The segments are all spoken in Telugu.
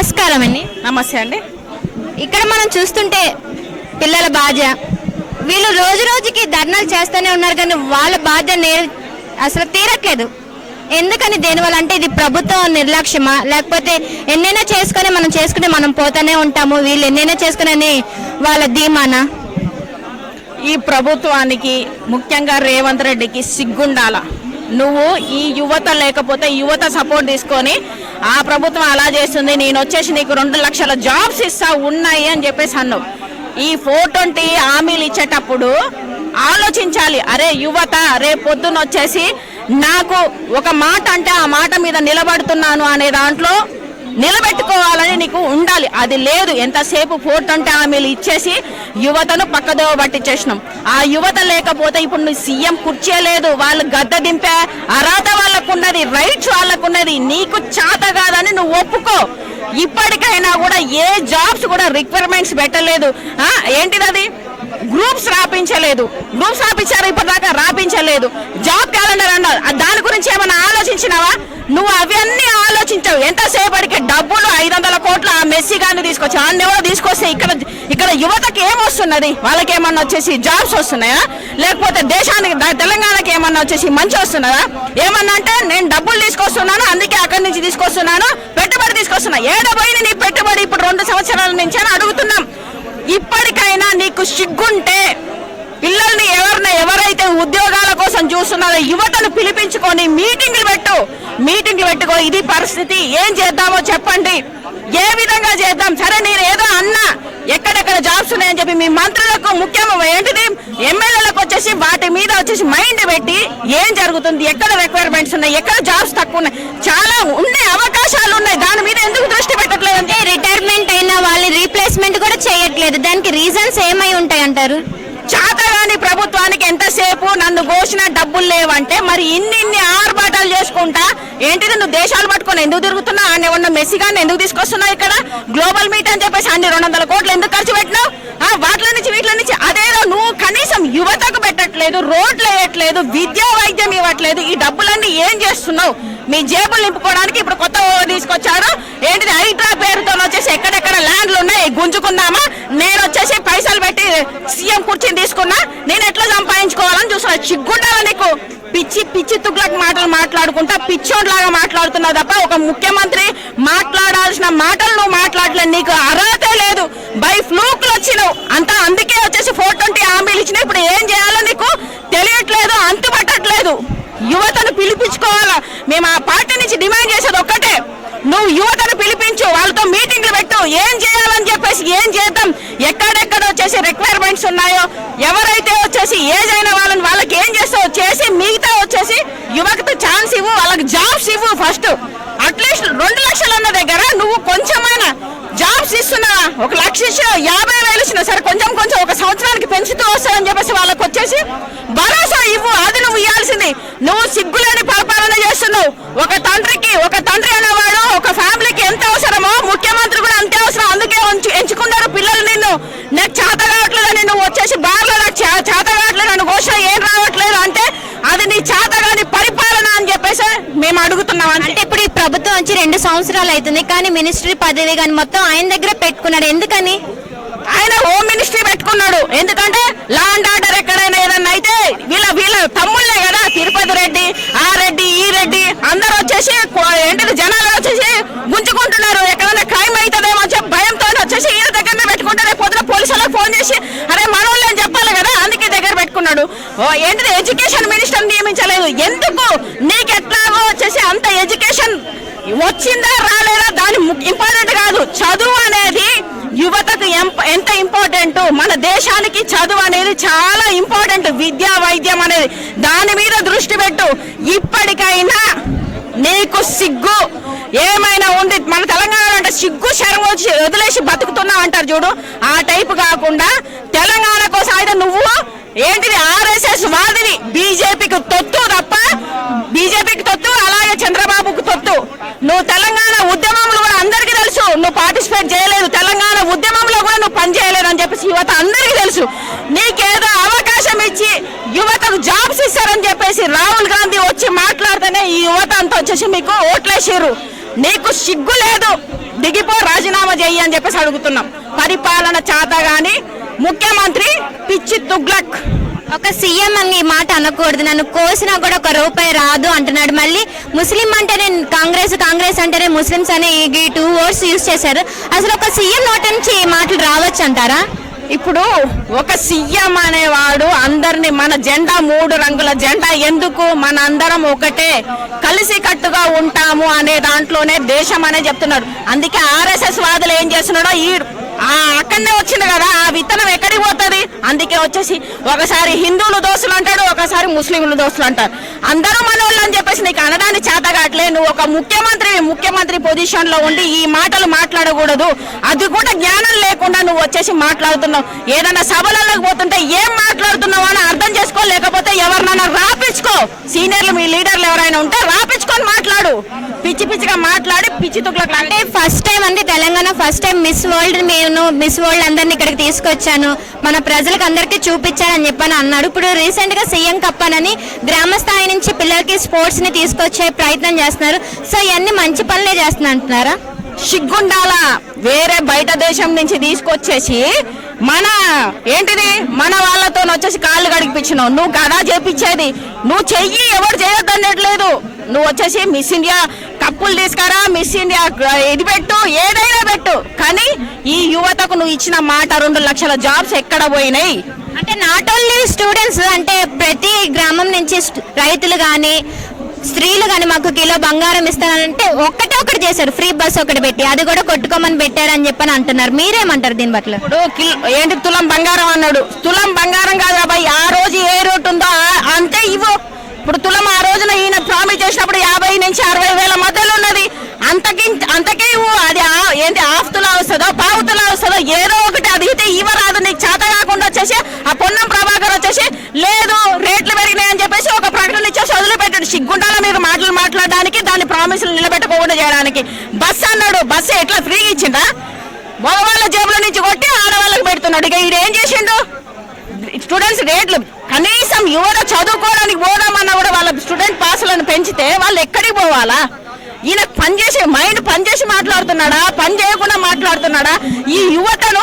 నమస్కారం అండి నమస్తే అండి. ఇక్కడ మనం చూస్తుంటే పిల్లల బాధ వీళ్ళు రోజు రోజుకి ధర్నాలు చేస్తూనే ఉన్నారు కానీ వాళ్ళ బాధ నే అసలు తీరట్లేదు. ఎందుకని దేనివల్ల అంటే ఇది ప్రభుత్వం నిర్లక్ష్యమా? లేకపోతే ఎన్నైనా చేసుకొని మనం చేసుకుంటే మనం పోతానే ఉంటాము. వీళ్ళు ఎన్నైనా చేసుకుని వాళ్ళ ధీమానా? ఈ ప్రభుత్వానికి ముఖ్యంగా రేవంత్ రెడ్డికి సిగ్గుండాల? నువ్వు ఈ యువత లేకపోతే యువత సపోర్ట్ తీసుకొని ఆ ప్రభుత్వం అలా చేస్తుంది నేను వచ్చేసి నీకు రెండు లక్షల జాబ్స్ ఇస్తా ఉన్నాయి అని చెప్పేసి అన్నావు. ఈ ఫోర్ ట్వంటీ హామీలు ఇచ్చేటప్పుడు ఆలోచించాలి. అరే యువత రే పొద్దున్న వచ్చేసి నాకు ఒక మాట అంటే ఆ మాట మీద నిలబడుతున్నాను అనే దాంట్లో నిలబెట్టుకోవాలని నీకు ఉండాలి. అది లేదు. ఎంతసేపు ఫోర్ ట్వంటీ హామీలు ఇచ్చేసి యువతను పక్కదోవ పట్టించేసినాం. ఆ యువత లేకపోతే ఇప్పుడు నువ్వు సీఎం కుర్చే లేదు. వాళ్ళు గద్ద దింపే అర్హత వాళ్ళకు ఉన్నది రైట్స్ వాళ్ళకున్నది నీకు చాత కాదని నువ్వు ఒప్పుకో. ఇప్పటికైనా కూడా ఏ జాబ్స్ కూడా రిక్వైర్మెంట్స్ పెట్టలేదు. ఏంటిది అది గ్రూప్స్ రాపించలేదు. గ్రూప్స్ రాపించారు ఇప్పటిదాకా రాపించలేదు. జాబ్ క్యాలెండర్ అన్నారు దాని గురించి ఏమైనా ఆలోచించినావా? నువ్వు అవన్నీ ఆలోచించావు. ఎంతసేపటికి డబ్బులు ఐదు వందల కోట్లు ఆ మెస్సీ గారిని తీసుకొచ్చి అన్ని ఎవరో తీసుకొస్తే ఇక్కడ ఇక్కడ యువతకి ఏమొస్తున్నది? వాళ్ళకి ఏమన్నా వచ్చేసి జాబ్స్ వస్తున్నాయా? లేకపోతే దేశానికి తెలంగాణకి ఏమన్నా వచ్చేసి మంచి వస్తున్నదా ఏమన్నా అంటే నేను డబ్బులు తీసుకొస్తున్నాను అందుకే అక్కడి నుంచి తీసుకొస్తున్నాను పెట్టుబడి తీసుకొస్తున్నా. ఏడబోయిన నీ పెట్టుబడి ఇప్పుడు రెండు సంవత్సరాల నుంచి అని అడుగుతున్నాం. ఇప్పటికైనా నీకు సిగ్గుంటే పిల్లల్ని ఎవరిని ఎవరైతే ఉద్యోగాల కోసం చూస్తున్నారో యువతను పిలిపించుకొని మీటింగ్లు పెట్టు. మీటింగ్లు పెట్టుకో ఇది పరిస్థితి. ఏం చేద్దామో చెప్పండి. ఏ విధంగా చేద్దాం? సరే నేను ఏదో అన్నా. ఎక్కడెక్కడ జాబ్స్ ఉన్నాయని చెప్పి మీ మంత్రులకు ముఖ్యం ఏంటిది? ఎమ్మెల్యేలకు వచ్చేసి వాటి మీద వచ్చేసి మైండ్ పెట్టి ఏం జరుగుతుంది? ఎక్కడ రిక్వైర్మెంట్స్ ఉన్నాయి? ఎక్కడ జాబ్స్ తక్కువ ఉన్నాయి? చాలా ఉన్నాయి అవకాశాలు ఉన్నాయి. దాని మీద ఎందుకు దృష్టి పెట్టట్లేదు అంటే రిటైర్మెంట్ అయిన వాళ్ళని రీప్లేస్మెంట్ కూడా చేయట్లేదు. దానికి రీజన్స్ ఏమై ఉంటాయి అంటారు చాతగాని ప్రభుత్వానికి ఎంతసేపు నన్ను కోసిన డబ్బులు లేవంటే మరి ఇన్ని ఇన్ని ఆర్భాటాలు చేసుకుంటా? ఏంటిది నువ్వు దేశాలు పట్టుకొని ఎందుకు తిరుగుతున్నావు? అని ఉన్న మెస్సిగాన్ని ఎందుకు తీసుకొస్తున్నావు ఇక్కడ? గ్లోబల్ మీట్ అని చెప్పేసి అన్ని రెండు వందల కోట్లు ఎందుకు ఖర్చు పెట్టినావు? ఆ, నుంచి వీటిలో నుంచి అదేదో నువ్వు కనీసం యువతకు పెట్టట్లేదు రోడ్లు వేయట్లేదు విద్యా వైద్యం ఇవ్వట్లేదు ఈ డబ్బులన్నీ ఏం చేస్తున్నావు? మీ జేబులు నింపుకోవడానికి ఇప్పుడు కొత్త తీసుకొచ్చారు. ఏంటిది హైడ్రా పేరుతో వచ్చేసి ఎక్కడెక్కడ ల్యాండ్లు ఉన్నాయి? గుంజుకుందామా? నేను వచ్చేసి పైసలు పెట్టి సీఎం కుర్చీని తీసుకున్నా నేను ఎట్లా సంపాదించుకోవాలని చూస్తున్నా. చిగ్గుండాలా నీకు? పిచ్చి పిచ్చి తుగ్లకు మాటలు మాట్లాడుకుంటా పిచ్చోడ్లాగా మాట్లాడుతున్నావు తప్ప ఒక ముఖ్యమంత్రి మాట్లాడాల్సిన మాటలు నువ్వు మాట్లాడలేదు నీకు అర్హత లేదు. బై ఫ్లూక్ వచ్చినావు. అంతా అందుకే వచ్చేసి ఫోర్ ట్వంటీ హామీలు ఇచ్చినా ఇప్పుడు ఏం చేయాలో నీకు తెలియట్లేదు అంతుపట్టట్లేదు. యువతను పిలిపించుకోవాలా? మేము ఆ పార్టీ నుంచి డిమాండ్ చేసేది ఒక్కటే. నువ్వు యువతను పిలిపి పిలిపించు వాళ్ళతో మీటింగ్లు పెట్టు. ఏం చేయాలని చెప్పేసి ఏం చేద్దాం? ఎక్కడెక్కడ వచ్చేసి రిక్వైర్మెంట్స్ ఉన్నాయో ఎవరైతే వచ్చేసి ఏజ్ అయిన వాళ్ళని వాళ్ళకి ఏం చేస్తావో చేసి మిగతా వచ్చేసి యువకతో ఛాన్స్ ఇవ్వు వాళ్ళకి జాబ్స్ ఇవ్వు ఫస్ట్ అట్లీస్ట్ రెండు లక్షలు అన్న దగ్గర నువ్వు కొంచెమైనా జాబ్స్ ఇస్తున్నా ఒక లక్ష ఇచ్చినా యాభై వేలు ఇచ్చినా సరే కొంచెం కొంచెం ఒక సంవత్సరానికి పెంచుతూ వస్తావని చెప్పేసి వాళ్ళకి వచ్చేసి భరోసా ఇవ్వు. అది నువ్వు ఇవ్వాల్సింది నువ్వు సిగ్గులేని పరిపాలన చేస్తున్నావు. ఒక తండ్రికి ఒక తండ్రి అనేవాడు ఒక ఫ్యామిలీ ఎంత అవసరమో ముఖ్యమంత్రి కూడా అంతే అవసరం అందుకే ఉంచు- ఎంచుకున్నారు పిల్లలు నిన్ను. నాకు చేత కావట్లేదని నువ్వు వచ్చేసి బార్లో నాకు చేత కావట్లేదు. నన్ను ఘోషణ ఏం రావట్లేదు అంటే అది నీ చేతగాని పరిపాలన అని చెప్పేసి మేము అడుగుతున్నాం అంటే ఇప్పుడు ఈ ప్రభుత్వం వచ్చి రెండు సంవత్సరాలు అవుతుంది కానీ మినిస్ట్రీ పదవి కానీ మొత్తం ఆయన దగ్గర పెట్టుకున్నాడు. ఎందుకని? ఆయన హోమ్ మినిస్ట్రీ పెట్టుకున్నాడు. ఎందుకంటే లా అండ్ ఆర్డర్ ఎక్కడైనా ఏదన్నా అయితే వీళ్ళ వీళ్ళ తమ్ముళ్ళే కదా తిరుపతి రెడ్డి ఆ రెడ్డి ఈ రెడ్డి అందరూ వచ్చేసి కో- ఏంటిది జనాలు వచ్చేసి గుంజుకుంటున్నారు ఎక్కడైనా క్రైమ్ అవుతుందేమో అని చెప్పి భయంతో వచ్చేసి ఈయన దగ్గరనే పెట్టుకుంటే రేపు పొద్దున పోలీసులకు ఫోన్ చేసి అరే మనోళ్ళు అని చెప్పాలి కదా అందుకే దగ్గర పెట్టుకున్నాడు ఓ ఏంటిది ఎడ్యుకేషన్ మినిస్టర్ నియమించలేదు నీకెట్లాగో వచ్చేసి అంత ఎడ్యుకేషన్ వచ్చిందా రాలేదా దాని ఇంపార్టెంట్ కాదు. చదువు అనేది యువతకు ఎంత ఇంపార్టెంట్? మన దేశానికి చదువు అనేది చాలా ఇంపార్టెంట్. విద్యా వైద్యం అనేది దాని మీద దృష్టి పెట్టు. ఇప్పటికైనా నీకు సిగ్గు. ఏమైనా ఉంది మన తెలంగాణ అంటే సిగ్గు శరం వచ్చి వదిలేసి బతుకుతున్నావు అంటారు చూడు. ఆ టైపు కాకుండా తెలంగాణ కోసం అయితే నువ్వు ఏంటిది ఆర్ఎస్ఎస్ వాదిని బీజేపీకి తొత్తు తప్ప బీజేపీకి తొత్తు అలాగే చంద్రబాబుకు తొత్తు. నువ్వు తెలంగాణ ఉద్యమంలో కూడా అందరికీ తెలుసు నువ్వు పార్టిసిపేట్ చేయలేదు. తెలంగాణ ఉద్యమంలో కూడా నువ్వు పని చేయలేదు అని చెప్పేసి యువత అందరికీ తెలుసు. నీకేదో అవకాశం ఇచ్చి యువతకు జాబ్స్ ఇస్తారని చెప్పేసి రాహుల్ గాంధీ వచ్చి మాట్లాడితేనే ఈ యువత అంతా వచ్చేసి మీకు ఓట్లేసారు నీకు సిగ్గు లేదు దిగిపో రాజీనామా చెయ్యి అని చెప్పేసి అడుగుతున్నాం. పరిపాలన చేత గాని ముఖ్యమంత్రి పిచ్చి తుగ్లక్. ఒక సీఎం అని ఈ మాట అనకూడదు. నన్ను కోసినా కూడా ఒక రూపాయి రాదు అంటున్నాడు. మళ్ళీ ముస్లిం అంటేనే కాంగ్రెస్ కాంగ్రెస్ అంటేనే ముస్లిమ్స్ అనే ఈ టూ వర్డ్స్ యూజ్ చేశారు. అసలు ఒక సీఎం నోట నుంచి ఈ మాటలు రావచ్చు అంటారా? ఇప్పుడు ఒక సీఎం అనేవాడు అందరిని మన జెండా మూడు రంగుల జెండా ఎందుకు మన అందరం ఒకటే కలిసి కట్టుగా ఉంటాము అనే దాంట్లోనే దేశం అనే చెప్తున్నాడు. అందుకే ఆర్ఎస్ఎస్ వాదులు ఏం చేస్తున్నాడో ఈ అక్కడనే వచ్చింది కదా ఆ విత్తనం ఎక్కడికి పోతుంది? అందుకే వచ్చేసి ఒకసారి హిందువులు దోస్తులు అంటాడు ఒకసారి ముస్లింలు దోస్తులు అంటారు. అందరూ మనోళ్ళు అని చెప్పేసి నీకు అనడానికి చేత కావట్లే నువ్వు ఒక ముఖ్యమంత్రి ముఖ్యమంత్రి పొజిషన్లో ఉండి ఈ మాటలు మాట్లాడకూడదు. అది కూడా జ్ఞానం లేకుండా నువ్వు వచ్చేసి మాట్లాడుతున్నావు. ఏదైనా సభలలోకి పోతుంటే ఏం మాట్లాడుతున్నావు అని అర్థం చేసుకో లేకపోతే ఎవరినైనా రాపించుకో. సీనియర్లు మీ లీడర్లు ఎవరైనా ఉంటే రాపించుకొని మాట్లాడు. పిచ్చి పిచ్చిగా మాట్లాడి పిచ్చి తుక్లకు అంటే ఫస్ట్ టైం అంటే Telangana first time miss world నేను మిస్ వరల్డ్ అందరిని ఇక్కడికి తీసుకొచ్చాను. మన ప్రజలకు అందరికీ చూపించాలని చెప్పని అన్నాడు. ఇప్పుడు రీసెంట్గా సీఎం కప్పానని గ్రామ స్థాయి నుంచి పిల్లలకి స్పోర్ట్స్ని తీసుకొచ్చే ప్రయత్నం చేస్తున్నారు. సో ఇవన్నీ మంచి పనులే చేస్తున్నా అంటున్నారా? సిగ్గుండాల? వేరే బయట దేశం నుంచి తీసుకొచ్చేసి మన ఏంటిది? మన వాళ్ళతో వచ్చేసి కాళ్ళు గడిపించినావు నువ్వు కదా చేపించేది. నువ్వు చెయ్యి ఎవరు చేయొద్దు అనట్లేదు నువ్వు వచ్చేసి మిస్ ఇండియా కప్పులు తీసుకురా మిస్ ఇండియా ఇది పెట్టు ఏదైనా పెట్టు. కానీ ఈ యువతకు నువ్వు ఇచ్చిన మాట రెండు లక్షల జాబ్స్ ఎక్కడ పోయినాయి? అంటే నాట్ ఓన్లీ స్టూడెంట్స్ అంటే ప్రతి గ్రామం నుంచి రైతులు కానీ స్త్రీలు కానీ మాకు కిలో బంగారం ఇస్తానంటే ఒక్కటే ఒకటి చేశారు. ఫ్రీ బస్ ఒకటి పెట్టి. అది కూడా కొట్టుకోమని పెట్టారని చెప్పని అంటున్నారు. మీరేమంటారు దీని పట్ల? ఇప్పుడు కిల్- ఏంటి తులం బంగారం అన్నాడు. తులం బంగారం కాదు అబ్బాయి ఆ రోజు ఏ రేటు ఉందో ఆ- అంతే ఇవ్వు. ఇప్పుడు తులం ఆ రోజున ఈయన ప్రామిస్ చేసినప్పుడు యాభై నుంచి అరవై వేల మధ్యలో ఉన్నది. అంతకి అంతకే ఇవ్వు. అది ఆ- ఏంటి ఆఫ్ తులా వస్తుందో పావు తులా వస్తుందో ఏదో ఒకటి అడిగితే ఇవ్వరాదు. నీకు చేత కాకుండా వచ్చేసి ఆ ప్రభాకర్ వచ్చేసి లేదు రేట్లు పెరిగినాయి అని చెప్పేసి ఒక ప్రకటన ఇచ్చేసి వదిలిపెట్టాడు సిగ్గుండాల మీరు మాటలు మాట్లాడడానికి దాని ప్రామిసులు మనకి బస్ అన్నాడు బస్సు ఎట్లా ఫ్రీగా ఇచ్చిందా? మగవాళ్ళ జేబుల నుంచి కొట్టి ఆడవాళ్ళకి పెడుతున్నాడు. ఇక ఈడు ఏం చేసిండు? స్టూడెంట్స్ రేట్లు కనీసం యువత చదువుకోవడానికి పోదామన్నా కూడా వాళ్ళ స్టూడెంట్ పాసులను పెంచితే వాళ్ళు ఎక్కడికి పోవాలా? ఈయన పనిచేసే మైండ్ పనిచేసి మాట్లాడుతున్నాడా? పని చేయకుండా మాట్లాడుతున్నాడా? ఈ యువతను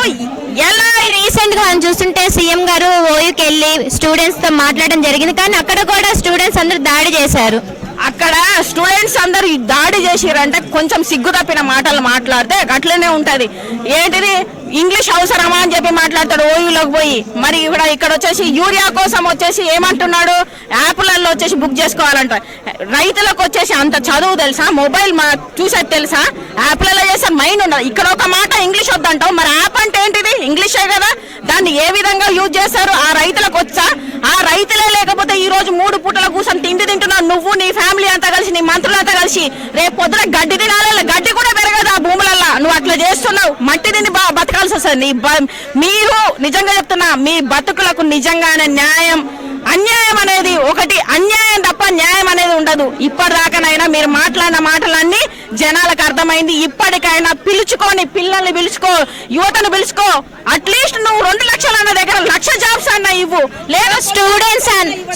ఎలా రీసెంట్గా మనం చూస్తుంటే సీఎం గారు ఓయూకి వెళ్ళి స్టూడెంట్స్తో మాట్లాడడం జరిగింది. కానీ అక్కడ కూడా స్టూడెంట్స్ అందరూ దాడి చేశారు. అక్కడ స్టూడెంట్స్ అందరూ దాడి చేసిరంటే కొంచెం సిగ్గు తప్పిన మాటలు మాట్లాడితే అట్లనే ఉంటది. ఏంటిది? ఇంగ్లీష్ అవసరమా అని చెప్పి మాట్లాడతాడు ఓయూలోకి పోయి. మరి ఇక్కడ ఇక్కడ వచ్చేసి యూరియా కోసం వచ్చేసి ఏమంటున్నాడు? యాప్లలో వచ్చేసి బుక్ చేసుకోవాలంట. రైతులకు వచ్చేసి అంత చదువు తెలుసా? మొబైల్ మా చూసేది తెలుసా? యాప్లలో చేసే మైండ్ ఉండదు. ఇక్కడ ఒక మాట ఇంగ్లీష్ వద్దంటావు. మరి యాప్ అంటే ఏంటి? ఇంగ్లీషే కదా? దాన్ని ఏ విధంగా యూజ్ చేస్తారు ఆ రైతులకు వచ్చా? ఆ రైతులే లేకపోతే ఈ రోజు మూడు పూటల కూర్చొని తిండి తింటున్నావు. నువ్వు నీ ఫ్యామిలీ అంతా కలిసి నీ మంత్రులంతా కలిసి రేపు పొద్దున గడ్డి తినాలి గడ్డి కూడా పెరగదు ఆ భూములల్లో. నువ్వు అట్లా చేస్తున్నావు. మట్టి తిని బా బతకాల్సి వస్తుంది. నీ మీరు నిజంగా చెప్తున్నా మీ బతుకులకు నిజంగానే న్యాయం. అన్యాయం అనేది ఒకటి అన్యాయం తప్ప న్యాయం అనేది ఉండదు. ఇప్పటిదాకానైనా మీరు మాట్లాడిన మాటలన్నీ జనాలకు అర్థమైంది. ఇప్పటికైనా పిలుచుకొని పిల్లల్ని పిలుచుకో యువతను పిలుచుకో. అట్లీస్ట్ నువ్వు రెండు లక్షలు అన్న దగ్గర లక్ష జాబ్స్ అన్న ఇవ్వు. లేదా స్టూడెంట్స్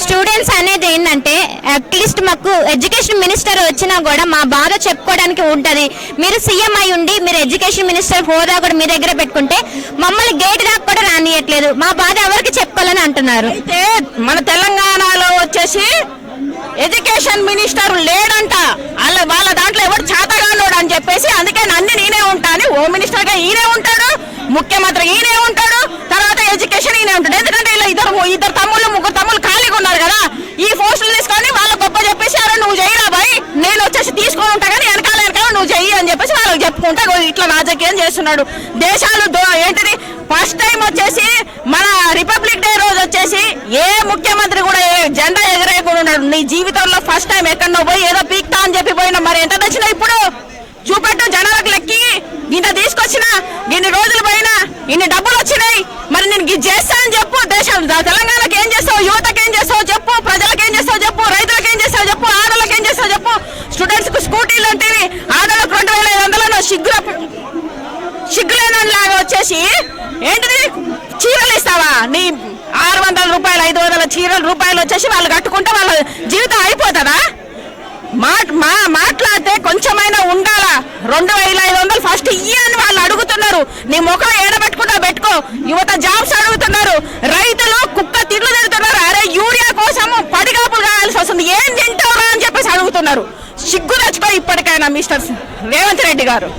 స్టూడెంట్స్ అనేది ఏంటంటే అట్లీస్ట్ మాకు ఎడ్యుకేషన్ మినిస్టర్ వచ్చినా కూడా మా బాధ చెప్పుకోవడానికి ఉంటది. మీరు సీఎం అయి ఉండి మీరు ఎడ్యుకేషన్ మినిస్టర్ హోదా కూడా మీ దగ్గర పెట్టుకుంటే మమ్మల్ని గేట్ దాకా కూడా రానియట్లేదు. మా బాధ ఎవరికి చెప్పుకోవాలని అంటున్నారు? అయితే మన తెలంగాణలో వచ్చేసి ఎడ్యుకేషన్ మినిస్టర్ లేడంట. వాళ్ళ వాళ్ళ దాంట్లో ఎవరు చేతగానోడు అని చెప్పేసి అందుకే నన్ను నేనే ఉంటాను హోమ్ మినిస్టర్గా ఈయనే ఉంటాడు ముఖ్యమంత్రి ఈయనే ఉంటాడు తర్వాత ఎడ్యుకేషన్ ఈయనే ఉంటాడు. ఎందుకంటే ఇలా ఇద్దరు ఇద్దరు తమ్ముళ్ళు ముగ్గురు తమ్ముళ్ళు ఖాళీగా ఉన్నారు కదా. ఈ పోస్టులు తీసుకొని వాళ్ళ గొప్ప చెప్పేసి అరే నువ్వు చేయరా బాయ్? నేను వచ్చేసి తీసుకొని ఉంటా కానీ వెనకాల వెనకాల నువ్వు చెయ్యి అని చెప్పేసి వాళ్ళకి చెప్పుకుంటా ఇట్లా రాజకీయం చేస్తున్నాడు. దేశాలు దో- ఏంటిది? ఫస్ట్ టైం వచ్చేసి మన రిపబ్లిక్ డే వచ్చేసి ఏ ముఖ్యమంత్రి కూడా ఏ జెండా ఎగరేయకుండా నీ జీవితంలో ఫస్ట్ టైం ఎక్కడో పోయి ఏదో పీక్తా అని చెప్పి పోయినా మరి ఎంత తెచ్చినా ఇప్పుడు? చూపెట్టు జనాలకు లెక్కి. ఇంత తీసుకొచ్చిన ఇన్ని రోజులు పోయినా ఇన్ని డబ్బులు వచ్చినాయి. మరి నేను చేస్తానని చెప్పు. దేశం తెలంగాణకి ఏం చేస్తాను యువతకి ఏం చేస్తావు చెప్పు ప్రజలకు ఏం చేస్తావు చెప్పు రైతులకు ఏం చేస్తావు చెప్పు ఆడలకు ఏం చేస్తావు చెప్పు స్టూడెంట్స్కు స్కూటీలు అంటేవి ఆడలకు రెండు వేల ఐదు వందలను సిగ్గుల సిగ్గులేనలాగా వచ్చేసి ఏంటిది చీరలు ఇస్తావా నీ ఆరు వందల రూపాయలు ఐదు వందల చీరలు రూపాయలు వచ్చేసి వాళ్ళు కట్టుకుంటే వాళ్ళ జీవితం అయిపోతుందా మాట మా మాట్లాడితే కొంచెమైనా ఉండాలా రెండు వేల ఐదు వందలు ఫస్ట్ ఇయ్యని అని వాళ్ళు అడుగుతున్నారు. నీ ముఖం ఏడబెట్టుకుంటా పెట్టుకో. యువత జాబ్స్ అడుగుతున్నారు. రైతులు కుక్క తిండ్లు తిడుతున్నారు. అరే యూరియా కోసము పడిగాపులు కావాల్సి వస్తుంది. ఏం తింటారా అని చెప్పేసి అడుగుతున్నారు. సిగ్గు తెచ్చుకో ఇప్పటికైనా మిస్టర్ రేవంత్ రెడ్డి గారు.